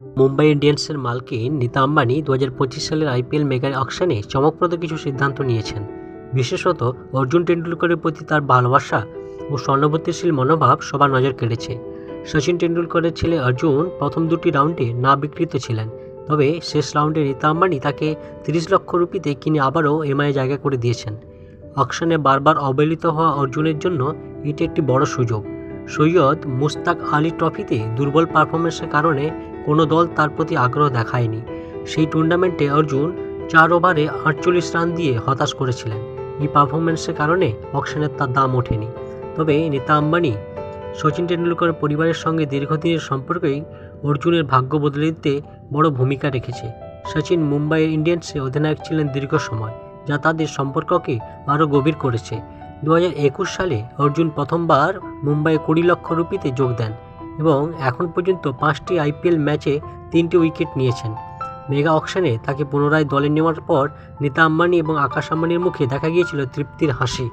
মুম্বাই ইন্ডিয়ান্সের মালকিন নীতা আম্বানি দু হাজার পঁচিশ সালের আইপিএল মেগা অকশনে চমকপ্রদ কিছু সিদ্ধান্ত নিয়েছেন। বিশেষত অর্জুন টেন্ডুলকরের প্রতি তার ভালোবাসা ও সহানুভূতিশীল মনোভাব সবার নজর কেড়েছে। সচিন টেন্ডুলকরের ছেলে অর্জুন প্রথম দুটি রাউন্ডে না বিকৃত ছিলেন, তবে শেষ রাউন্ডে নীতা আম্বানি তাকে তিরিশ লক্ষ রুপিতে কিনে আবারও এমআই জায়গা করে দিয়েছেন। অকশনে বারবার অবহেলিত হওয়া অর্জুনের জন্য এটি একটি বড় সুযোগ। সৈয়দ মুস্তাক আলী ট্রফিতে দুর্বল পারফরমেন্সের কারণে কোনো দল তার প্রতি আগ্রহ দেখায়নি। সেই টুর্নামেন্টে অর্জুন চার ওভারে আটচল্লিশ রান দিয়ে হতাশ করেছিলেন। এই পারফরমেন্সের কারণে অকশনের তার দাম ওঠেনি। তবে নেতা আম্বানি, সচিন টেন্ডুলকরের পরিবারের সঙ্গে দীর্ঘদিনের সম্পর্কেই অর্জুনের ভাগ্য বদলে দিতে বড় ভূমিকা রেখেছে। সচিন মুম্বাই ইন্ডিয়ান্সে অধিনায়ক ছিলেন দীর্ঘ সময়, যা তাদের সম্পর্ককে আরও গভীর করেছে। দু হাজার একুশ সালে অর্জুন প্রথমবার মুম্বাইয়ে কুড়ি লক্ষ রুপিতে যোগ দেন। এবং এখন পর্যন্ত পাঁচটি আইপিএল ম্যাচে তিনটি উইকেট নিয়েছেন। মেগা অকশানে তাকে পুনরায় দলে নেওয়ার পর নীতা আম্বানি এবং আকাশ আম্বানির মুখে দেখা গিয়েছিল তৃপ্তির হাসি।